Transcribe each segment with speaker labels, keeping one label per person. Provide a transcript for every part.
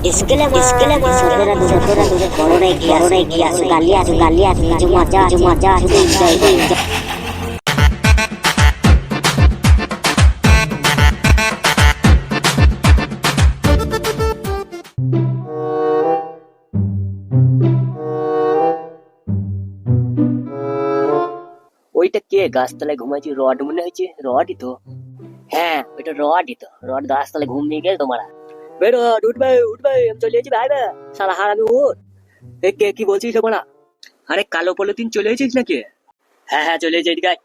Speaker 1: Esquela esquela esquela do doutora do corona guia corona guia galia galia cuma ja cuma ja jai jai
Speaker 2: ওইটা কে গাছতলায় ঘুমাইছি rod মনে হয়েছে রডই তো হ্যাঁ ওইটা রডই তো রড গাছতলায় ঘুম নিয়ে গেছে তোমারা বেরো উঠবে উঠবে আমি চলে ভাই সারা হার উঠ এ কে কি বলছিস তোমরা আরে কালো পলিথিন চলে নাকি হ্যাঁ হ্যাঁ চলে আয়।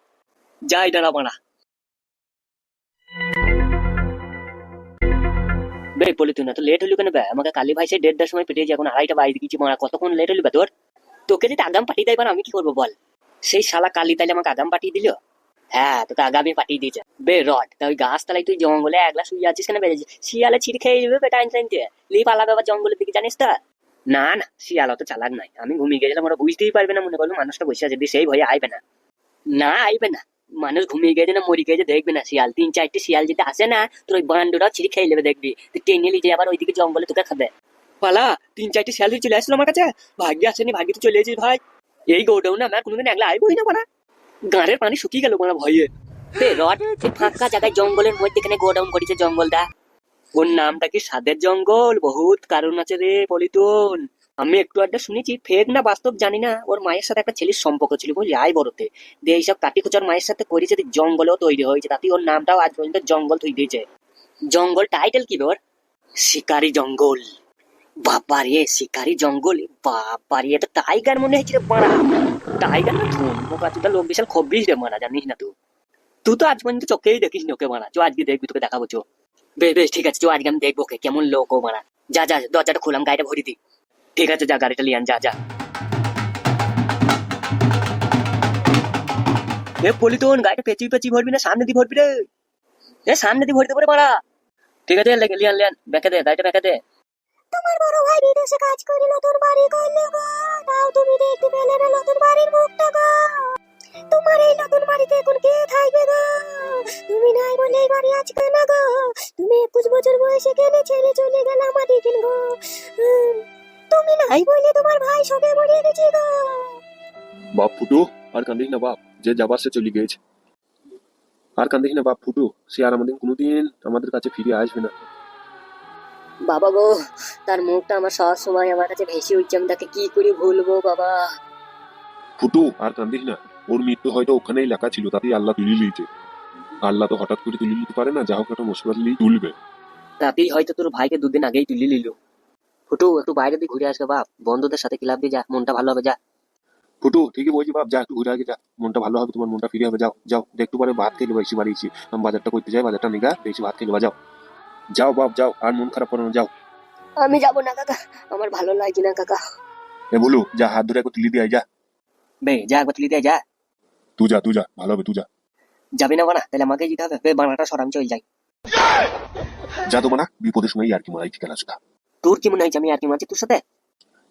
Speaker 2: যাই বে পলিথিন এত লেট হলো কেন বে আমাকে কালী ভাই দেড়টার সময় পেটিয়েছে এখন আড়াইটা বাইরে গেছি মারা কতক্ষণ লেট হলো বে তোর তোকে যদি আগাম পাঠিয়ে দেয় আমি কি করব বল সেই শালা কালি তাইলে আমাকে আগাম পাঠিয়ে দিল হ্যাঁ তোকে আগামী পাঠিয়ে দিয়েছে। বে, রড, তা ওই গাছ তালাই তুই জঙ্গলে একলা শুয়ে আছিস কেন বেড়েছিস শিয়ালে ছিঁড়ে খেয়ে যাবে বেটা আইনসাইন দিয়ে লিপ আলাদা আবার জঙ্গলের দিকে, জানিস তো? না না, শিয়াল অত চালাক নাই আমি ঘুমিয়ে গেছিলাম, ওরা বুঝতেই পারবে না, মনে করল মানুষটা বসে আছে। সেই ভয়ে আইবে না। না, আইবে না। মানুষ ঘুমিয়ে গেছে না, মরি গেছে, দেখবে না শিয়াল। তিন, চারটি শিয়াল যদি আসে না, তোর ওই বান্ডুরা ছিঁড়ে খেয়ে নেবে, দেখবি। তুই টেনে নিয়ে আবার ওইদিকে জঙ্গলে তোকে খাবে। পালা, তিন, চারটি শিয়াল চলে আসলো আমার কাছে? ভাগ্যে আসেনি, ভাগ্যে তো চলে এসেছিস ভাই। এই গোডাউন আমার কোনোদিন একলা আইবই না মারা গাঁড়ের পানি শুকিয়ে গেল মারা ভয়ে। রড ফাঁকা জায়গায় জঙ্গলের মধ্যে এখানে গোডাউন করেছে জঙ্গলটা। ওর নামটা কি সাদের জঙ্গল? বহুত কারণ আছে রে পলিটন আমি একটু আড্ডা শুনেছি ফেক না বাস্তব জানি না। ওর মায়ের সাথে একটা ছেলের সম্পর্ক ছিল বুঝলি আই বড়তে দিয়ে এইসব কাটি খোঁচার মায়ের সাথে করেছে জঙ্গলেও তৈরি হয়েছে। তাতে ওর নামটাও আজ পর্যন্ত জঙ্গল তৈরি দিয়েছে জঙ্গল টাইটেল কি ওর? শিকারি জঙ্গল। বাবারে শিকারি জঙ্গল। বাবারে এটা টাইগার মনে হয়েছে রে মারা টাইগার না ধুম বোকা, তুই লোক বিশাল খব্বিস রে জানিস না তুই তুই তো আজ পর্যন্ত চোখেই দেখিস ওকে চো আজকে দেখবি, তোকে দেখাবো, চো। বেশ বেশ, ঠিক আছে, চো, আজকে আমি দেখব ওকে, কেমন লোক ও যা যা, দরজাটা গাড়িটা ভরি ঠিক আছে, যা, গাড়িটা লিয়ান যা যা। এ পলিতন গাড়িটা পেঁচিয়ে পেঁচিয়ে ভরবি না, সামনে দিয়ে ভরবি রে? এ, সামনে দিয়ে ভরতে পারে মারা। ঠিক আছে লিয়ান লিয়ান দে, গাড়িটা দে।
Speaker 1: তোমার বড় ভাই বিদেশে কাজ করে নতুন বাড়ি করল গো। তাও তুমি দেখতে পেলে না নতুন বাড়ির মুখটা গো। তোমার এই নতুন বাড়িতে এখন কে থাকবে গো? তুমি নাই বলে এই বাড়ি আজকে না গো? তুমি একুশ বছর বয়সে গেলে ছেলে চলে গেল আমার গো? তুমি নাই বলে তোমার ভাই সবে মরে গেছে গো।
Speaker 3: বাপ ফুটু আর কান্দিস না বাপ যে যাবার সে চলে গেছে আর কান্দিস না বাপ ফুটু সে আর আমাদের কোনোদিন আমাদের কাছে ফিরে আসবে না।
Speaker 2: বাবা গো তার মুখটা আমার সব সময় আমার কাছে ভেসে উঠছে আমি তাকে কি করে ভুলবো বাবা?
Speaker 3: ফুটু আর কান্দিস না। ওর মৃত্যু হয়তো ওখানেই লেখা ছিল তাতেই আল্লাহ তুলে নিয়েছে। আল্লাহ তো হঠাৎ করে তুলে নিতে পারে না যা হোক একটা মুসিবত নিয়েই তুলবে।
Speaker 2: তাতেই হয়তো তোর ভাইকে দুদিন আগেই তুলে নিল। ফুটু একটু বাইরে দিয়ে ঘুরে আসবে বাপ। বন্ধুদের সাথে ক্লাব দিয়ে যা। মনটা ভালো হবে যা।
Speaker 3: ফুটু ঠিকই বলছি বাপ। যা একটু ঘুরে আগে যা। মনটা ভালো হবে তোমার মনটা ফিরে হবে যাও। যাও একটু পরে ভাত নেব এসে বাড়িয়েছি আমি বাজারটা করতে যাই বাজারটা নিগা বেশি ভাত নেবা যাও। যাও বাপ যাও আর মন খারাপ করো না যাও।
Speaker 2: আমি যাব না কাকা। আমার ভালো লাগে না কাকা।
Speaker 3: এ বলু যা হাত ধরে একটু তুলে দিয়ে আয়, যা।
Speaker 2: বে যা একবার তুলে দিয়ে যা।
Speaker 3: তুই যা তুই যা ভালো হবে তুই যা।
Speaker 2: যাবি না বানা। তাহলে আমাকে যেতে হবে। বে বানাটা সরাম চল যাই।
Speaker 3: যা তো না বিপদের সময় আর কি মারাই খেলা শুধু
Speaker 2: তোর কি মনে হয়েছে আমি আর কি মারছি তোর সাথে?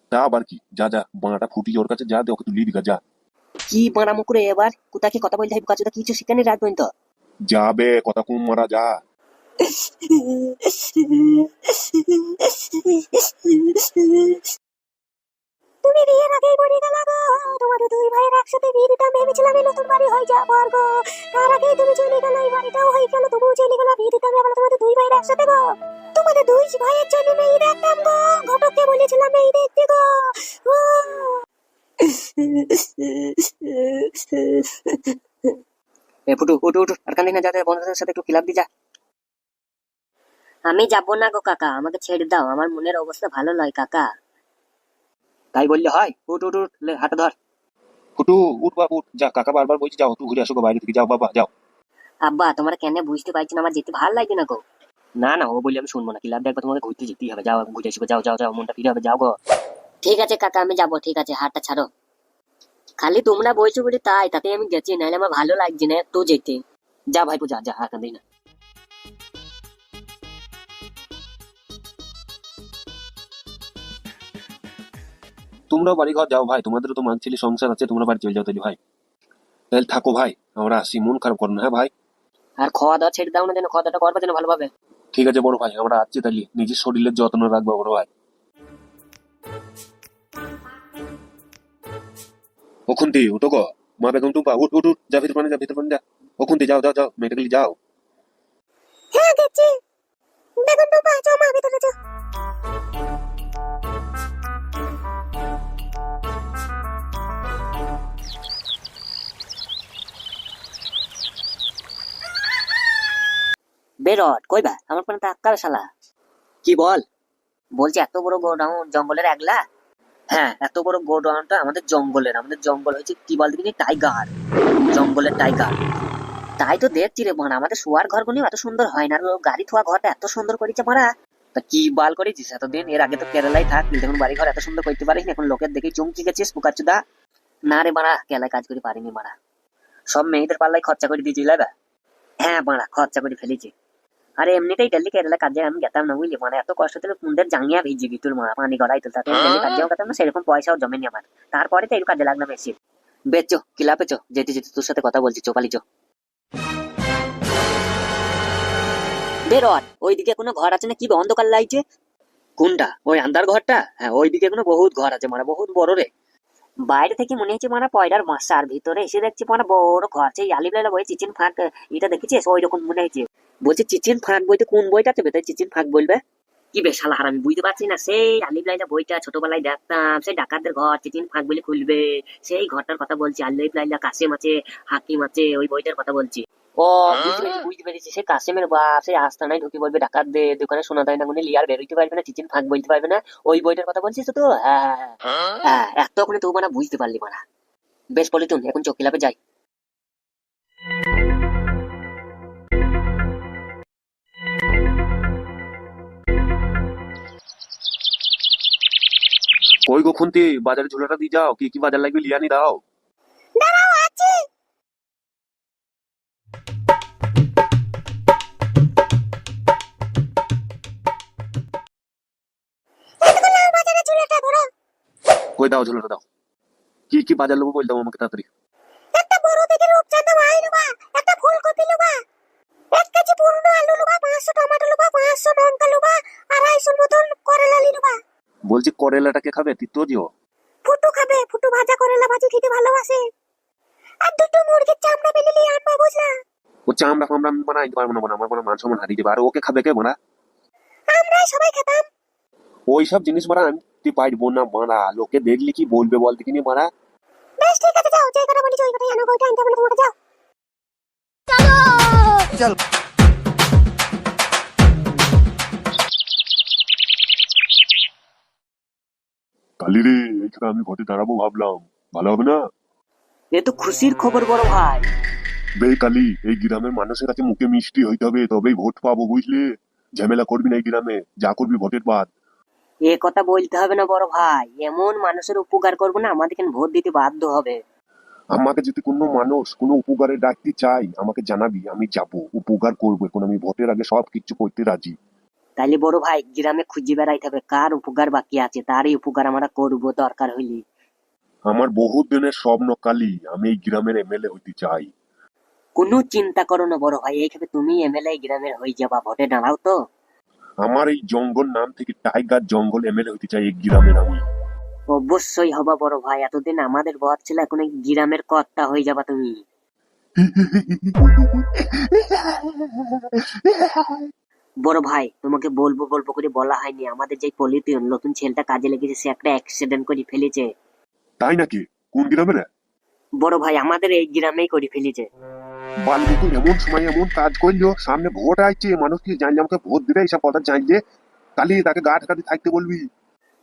Speaker 3: তা আবার কি? যা যা বানাটা ফুটি ওর কাছে যা দে ওকে তুই লিয়ে দিগা যা।
Speaker 2: কি বানামো করে এবার? কোথা কি কথা বলতে হবে কাছে কিছু শিখানি রাখবেন তো
Speaker 3: যাবে কথা কম মারা যা।
Speaker 1: তুমি বিয়ের আগেই মরে গেল গো, তোমাদের দুই ভাইয়ের একসাথে বিয়ে দিতাম ভেবেছিলাম এই নতুন বাড়ি হয়ে যাব আর গো। তার আগেই তুমি চলে গেল, এই বাড়িটাও হয়ে গেল, তবুও চলে গেল বিয়ে দিতাম আবার তোমাদের দুই ভাইয়ের একসাথে গো। তোমাদের দুই ভাইয়ের জন্য মেয়ে দেখতাম গো, ঘটককে বলেছিলাম মেয়ে দেখতে গো।
Speaker 2: এ ফুটু উঠু উঠু আর কান্দিস না যাতে বন্ধুদের সাথে একটু ক্লাব দিয়ে যা।
Speaker 1: আমি যাব না গো কাকা আমাকে ছেড়ে দাও আমার মনের অবস্থা ভালো নয় কাকা।
Speaker 2: তাই বললে হয়? উঠ উঠ উঠ লে হাঁটা ধর।
Speaker 3: ফুটু উঠ বাপ উঠ। যা কাকা বারবার বলছি যাও তুই ঘুরে আসো গো বাইরে থেকে। যাও বাবা যাও।
Speaker 1: আব্বা তোমার কেন বুঝতে পারছি না আমার যেতে ভালো লাগছে না গো?
Speaker 2: না না ও বলি আমি শুনব না ক্লাব দেখব তোমাকে ঘুরতে যেতেই হবে। যাও ঘুরে আসব যাও যাও যাও মনটা ফিরে হবে যাও গো।
Speaker 1: ঠিক আছে কাকা আমি যাব ঠিক আছে হাতটা ছাড়ো। খালি তোমরা বলছো বলে তাই তাতে আমি গেছি নাহলে আমার ভালো লাগছে না একটু যেতে।
Speaker 2: যা ভাইপো যা যা আর কান্দিস না।
Speaker 3: তোমরাও বাড়ি ঘর যাও ভাই তোমাদেরও তো মান ছেলে সংসার আছে তোমরা বাড়ি চলে যাও তাহলে ভাই। তাহলে থাকো ভাই আমরা আসি মন খারাপ করো না হ্যাঁ ভাই?
Speaker 2: আর খাওয়া দাওয়া ছেড়ে দাও না যেন খাওয়া দাওয়াটা করবে যেন ভালোভাবে।
Speaker 3: ঠিক আছে বড় ভাই আমরা আসছি তাহলে নিজের শরীরের যত্ন রাখব বড় ভাই। ও খুন্তি উঠো গো। মা বেগম টুম্পা উঠ উঠ উঠ যা ভিতর পানি যা ভিতর পানি যা। ও খুন্তি যাও যাও যাও মেডিকেল যাও।
Speaker 1: হ্যাঁ দেখছি। বেগুন টুপা চ মা ভিতরে চ
Speaker 2: বেরট কই বা? আমার কোনো টাক্কার শালা। কি বল? বলছি এত বড় গোডাউন জঙ্গলের একলা? হ্যাঁ এত বড় গোডাউনটা আমাদের জঙ্গলের আমাদের জঙ্গল হয়েছে কি বল দেখিনি টাইগার জঙ্গলের টাইগার। তাই তো দেখছি রে মানে আমাদের শোয়ার ঘরগুলো এত সুন্দর হয় না গাড়ি থোয়া ঘরটা এত সুন্দর করেছে মারা। তা কি বাল করেছিস? এতদিন এর আগে তো কেরালায় থাক এখন বাড়ি ঘর এত সুন্দর করতে পারিস এখন লোকের দেখে চমকি গেছিস পুকাচুদা না রে মারা কেলায় কাজ করে পারিনি মারা। সব মেয়েদের পাল্লায় খরচা করে দিয়েছি লাইবা হ্যাঁ মারা খরচা করে ফেলেছি। আরে এমনিতেই ডেলি কেরালা কাজে আমি গেতাম না বুঝলি মানে এত কষ্ট তুলে মুন্ডের জাঙ্গিয়া ভিজে গিতুল মারা পানি গড়াই তুলতা। ডেলি কাজেও গেতাম না সেরকম পয়সাও জমেনি আমার। তারপরে তো এই কাজে লাগলাম বেশি বেচো কিলাপে চো? যেতে যেতে তোর সাথে কথা বলছি চোপালি চো। বেরোয়ার ওইদিকে কোনো ঘর আছে না কি অন্ধকার লাগছে। কোনটা? ওই আন্দার ঘরটা? হ্যাঁ ওইদিকে কোনো বহুত ঘর আছে মানে বহুত বড় রে। বাইরে থেকে মনে হচ্ছে মানে পয়লার মাসার ভিতরে এসে দেখছি মানে বড় ঘর। সেই লাইলা বই চিচিন ফাঁক, এটা দেখেছিস? ওই রকম মনে হয়েছে বলছি, চিচিন ফাঁক বইতে কোন বইটা আছে চিচিন ফাঁক বলবে। কি বেশ শালা হারামি বুঝতে পারছি না। সেই আলিফ লাইলা বইটা ছোটবেলায় দেখতাম সেই ডাকাতদের ঘর চিচিন ফাঁক বলে খুলবে। সেই ঘরটার কথা বলছি আলিফ লাইলা কাসেম আছে হাকিম আছে ওই বইটার কথা বলছি। ও বুঝতে পেরেছি বুঝতে পেরেছি। সে কাসেমের বাপ সেই আস্তানায় ঢুকে বলবে ডাকাত দে দোকানে শোনা দেয় না গুনে লিয়ার বেরোইতে পারবে না চিচিন ফাঁক বলতে পারবে না। ওই বইটার কথা বলছিস তো? হ্যাঁ হ্যাঁ, হ্যাঁ। এতক্ষণে তো মানে বুঝতে পারলি মারা। বেশ বলে তুমি এখন চকিলাপে যাই।
Speaker 3: কই গো খুন্তি বাজারে ঝোলাটা দিয়ে যাও কি কি বাজার লাগবে লিয়ানি দাও।
Speaker 1: দাঁড়াও আছি।
Speaker 3: কই দাও ঝোলাটা দাও। কি কি বাজার লোক বল দাও আমাকে তাড়াতাড়ি। বলছি করেলাটাকে খাবে? তিতো দিও।
Speaker 1: ফুটু খাবে ফুটু ভাজা করেলা ভাজি খেতে ভালোবাসে। আর দুটো মুরগির চামড়া পেলে নিয়ে আনবা বুঝলা।
Speaker 3: ও চামড়া ফামড়া আমি বানাইতে পারব না বানা আমার কোনো মান সম্মান হারিয়ে দেবে আর ওকে খাবে কে বানা?
Speaker 1: আমরাই সবাই খেতাম।
Speaker 3: ওই সব জিনিস বানা আনতে পারব না মারা? লোকে দেখলি কি বলবে বল দেখিনি মারা?
Speaker 1: বেশ ঠিক আছে যাও যে কথা বলেছি ওই কথাই আনো ওইটা আনতে বলে তোমাকে যাও।
Speaker 3: কালি রে এখানে আমি ভোটে দাঁড়াবো ভাবলাম। ভালো হবে না?
Speaker 2: এ তো খুশির খবর বড় ভাই।
Speaker 3: বে কালি এই গ্রামের মানুষের কাছে মুখে মিষ্টি হইতে হবে তবেই ভোট পাবো বুঝলে? ঝামেলা করবি না এই গ্রামে যা করবি ভোটের বাদ।
Speaker 2: এ কথা বলতে হবে না বড় ভাই। এমন মানুষের উপকার করব না আমাদের এখানে ভোট দিতে বাধ্য হবে।
Speaker 3: আমাকে যদি কোনো মানুষ কোনো উপকারে ডাকতে চাই আমাকে জানাবি আমি যাব উপকার করব। এখন আমি ভোটের আগে সব কিছু করতে রাজি।
Speaker 2: তাইলে বড় ভাই গ্রামে খুঁজে বেড়াইতে হবে। কার উপকার বাকি আছে? তারই উপকার আমরা করব দরকার হইলে।
Speaker 3: আমার বহুত দিনের স্বপ্ন কালি আমি এই গ্রামের এমএলএ হইতে চাই।
Speaker 2: কোনো চিন্তা করো না বড় ভাই এইখানে তুমি এমএলএ গ্রামের হয়ে যাবা। ভোটে দাঁড়াও তো।
Speaker 3: আমার এই জঙ্গল নাম থেকে টাইগার জঙ্গল এমএলএ হইতে চাই এই গ্রামের আমি।
Speaker 2: অবশ্যই হবা বড় ভাই এতদিন আমাদের বর ছিল এখন এই গ্রামের কর্তা হয়ে যাবা তুমি। বড় ভাই তোমাকে বলব বলব করে বলা হয়নি। আমাদের যে পলিটিন নতুন ছেলেটা কাজে লেগেছে সে একটা অ্যাক্সিডেন্ট করে ফেলেছে।
Speaker 3: তাই নাকি? কোন গ্রামের?
Speaker 2: বড় ভাই আমাদের এই গ্রামেই করে ফেলেছে।
Speaker 3: বালমুকুল এমন সময় এমন কাজ করল সামনে ভোট আসছে মানুষ কি জানলে আমাকে ভোট দিবে এইসব কথা জানলে? কালি তাকে গা ঢাকাতে থাকতে বলবি।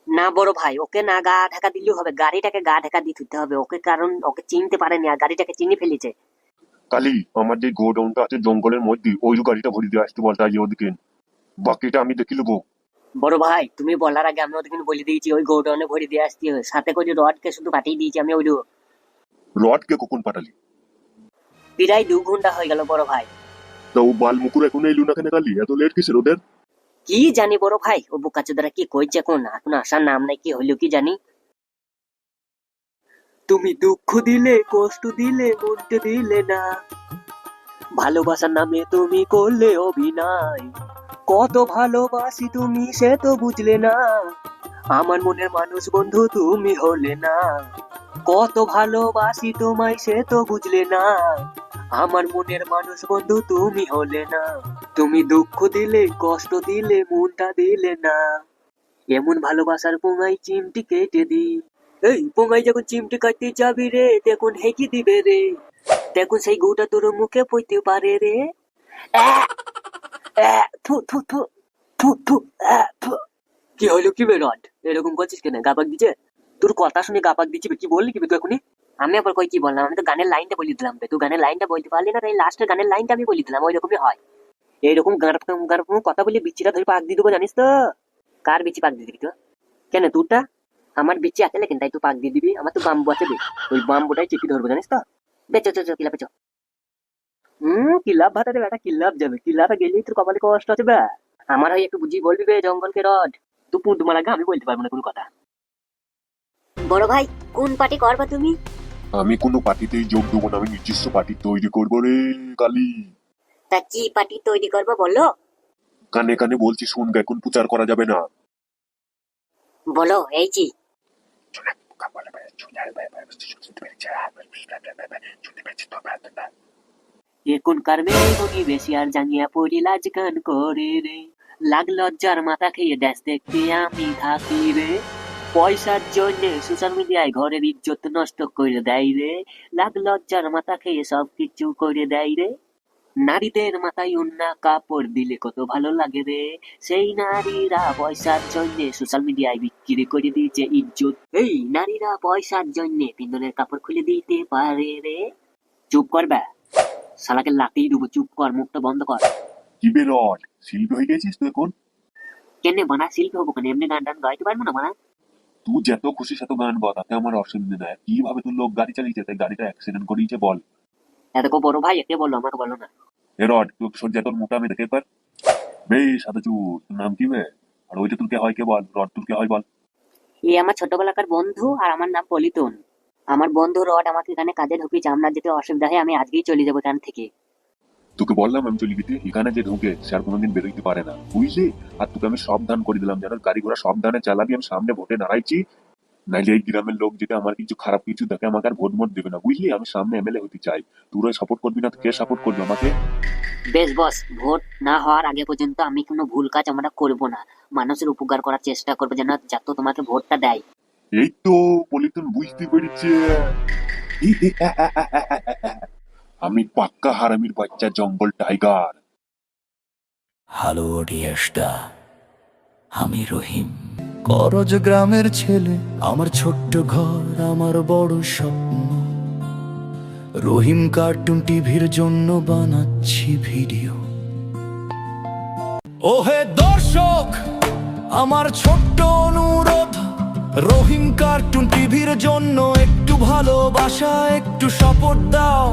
Speaker 2: না বড় ভাই ওকে না গা ঢাকা দিলেও হবে গাড়িটাকে গা ঢাকা দিয়ে দিতে হবে। ওকে কারণ ওকে চিনতে পারেনি আর গাড়িটাকে চিনি ফেলেছে।
Speaker 3: কালি আমার যে গোডাউনটা আছে জঙ্গলের মধ্যে ওই গাড়িটা ভরে দিয়ে আসতে বলতে ওদিকে। বাকিটা আমি দেখে নেব।
Speaker 2: বড় ভাই তুমি বলার আগে আমি ওদেরকে বলে দিয়েছি ওই গোডাউনে ভরে দিয়ে আসতে হবে। সাথে করে রডকে শুধু পাঠিয়ে দিয়েছি আমি ওই
Speaker 3: রডকে কখন পাঠালি?
Speaker 2: প্রায় দু ঘণ্টা হয়ে গেল বড় ভাই।
Speaker 3: তা ও বালমুকুর এখন এলু না কেন কালি এত লেট কিসের ওদের?
Speaker 2: কি জানি বড় ভাই ও বোকাচোদারা কি কইছে এখন? এখন আসার নাম নাই কি হইল কি জানি? তুমি দুঃখ দিলে, কষ্ট দিলে মনতে দিলে না। ভালোবাসার নামে তুমি করলে অভিনয়। কত ভালোবাসি তুমি সে তো বুঝলে না। আমার মনের মানুষ বন্ধু তুমি হলে না। কত ভালোবাসি তোমায় সে তো বুঝলে না। আমার মনের মানুষ বন্ধু তুমি হলে না। তুমি দুঃখ দিলে, কষ্ট দিলে, মনটা দিলে না। এমন ভালোবাসার পোঙাই চিমটি কেটে দি এই পোঙাই যখন চিমটি কাটতে যাবি রে দেখুন হেঁকি দিবে রে। দেখুন সেই গৌটা তোর মুখে পড়তে পারে রে। কি হলো কি বেরট এরকম করছিস কেন? গাপাক দিচ্ছে তোর কথা শুনে গাপাক দিচ্ছি কি বললি কি তুই এখনই? আমি আবার কই কি বললাম? আমি তো গানের লাইনটা বলে দিলাম তুই গানের লাইনটা বলতে পারলি না তাই লাস্টের গানের লাইনটা আমি বলে দিলাম ওই রকমই হয়। এইরকম গান কথা বলে বিচ্ছিটা ধরে পাক দিয়ে দেবো, জানিস তো? কার বিচি পাক দিয়ে দিবি তো কেন, তোরটা? আমার বিচি আছে লেকিন তাই তুই পাক দিয়ে দিবি আমার তো বাম্বু আছে বে। ওই বাম্বুটাই চেপি ধরবো জানিস তো? বেচো চো চো কিলা বেচো হুম কিলাপ ভাতারে বেটা কিলাপ যাবে? কিলাপে গেলেই তোর কপালে কষ্ট আছে বে। আমার হয় একটু বুঝিয়ে বলবি বে জঙ্গলকে রড। তুই পুঁত মার আমি বলতে পারব না কোনো কথা।
Speaker 1: বড় ভাই কোন পার্টি করবা তুমি?
Speaker 3: আমি কোনো পার্টিতেই যোগ দেবো না আমি নিজস্ব পার্টি তৈরি করব রে কালি।
Speaker 1: তা কি পার্টি তৈরি করব বলো?
Speaker 3: কানে কানে বলছি শুন গে, এখন প্রচার করা যাবে না।
Speaker 1: বলো এই জি
Speaker 2: এখনকার মেয়ে বেশি আর জাঙ্গিয়া পড়ি লাজ গান করে রে লাগ লজ্জার মাথা খেয়ে ড্যাস দেখতে আমি থাকি রে পয়সার জন্য সোশ্যাল মিডিয়ায় ঘরের ইজ্জত নষ্ট করে দেয় রে লাগ লজ্জার মাথা খেয়ে সব কিছু করে দেয় রে নারীদের মাথায় উন্না কাপড় দিলে কত ভালো লাগে রে। সেই নারীরা পয়সার জন্য সোশ্যাল মিডিয়ায় বিক্রি করে দিয়েছে ইজ্জত। এই নারীরা পয়সার জন্য পিন্দনের কাপড় খুলে দিতে পারে রে। চুপ করবে শালাকে লাতেই দেবো চুপ কর মুখটা বন্ধ কর।
Speaker 3: কি বেরট শিল্পী হয়ে গেছিস তুই এখন?
Speaker 2: কেনে বানা শিল্পী হব কেন? এমনি গান টান গাইতে পারব না বানা
Speaker 3: তুই যত খুশি সেত গান গা তাতে আমার অসুবিধা নাই। কীভাবে তুই লোক গাড়ি চালিয়েছে তাই গাড়িটা অ্যাক্সিডেন্ট করিয়েছে বল।
Speaker 2: বড় ভাই একে বলল আমাকে বলো না।
Speaker 3: এ রড তুই তোর মোটা আমি দেখে পার বেশ সাদা চুল তোর নাম কি বে আর ওইটা হয় কে বল? রড হয় বল?
Speaker 2: আমার ছোটবেলাকার বন্ধু আর আমার নাম পলিতন। আমার বন্ধু রড আমাকে এখানে কাজে ঢুকিয়েছে আপনার যেতে অসুবিধা হয় আমি আজকেই চলে যাব এখান থেকে।
Speaker 3: তোকে বললাম আমি চলে গেতে এখানে যে ঢুকে সে আর কোনোদিন বেরোইতে পারে না। বুঝলি? আর তোকে আমি সাবধান করে দিলাম যেন গাড়ি ঘোড়া সাবধানে চালাবি আমি সামনে ভোটে দাঁড়াইছি। নাইলে এই গ্রামের লোক যেটা আমার কিছু খারাপ কিছু দেখে আমাকে আর ভোট মোট দেবে না। বুঝলি? আমি সামনে এমএলএ হতে চাই। তোরা সাপোর্ট করবি না কে সাপোর্ট করবে আমাকে?
Speaker 2: বেশ বস ভোট না হওয়ার আগে পর্যন্ত আমি কোনো ভুল কাজ আমরা করব না। মানুষের উপকার করার চেষ্টা করব যেন যত তোমাকে ভোটটা দেয়।
Speaker 3: এই তো পলিতন বুঝতে পেরেছে। আমি পাক্কা হারামির বাচ্চা জঙ্গল টাইগার।
Speaker 4: হ্যালো ডিয়াসটা আমি রহিম। করজ গ্রামের ছেলে, আমার ছোট্ট ঘর, আমার বড় স্বপ্ন। রহিম কার্টুন টিভির জন্য বানাচ্ছি ভিডিও। ওহে দর্শক, আমার ছোট্ট অনুরোধ, রহিম কার্টুন টিভির জন্য একটু ভালোবাসা, একটু সাপোর্ট দাও।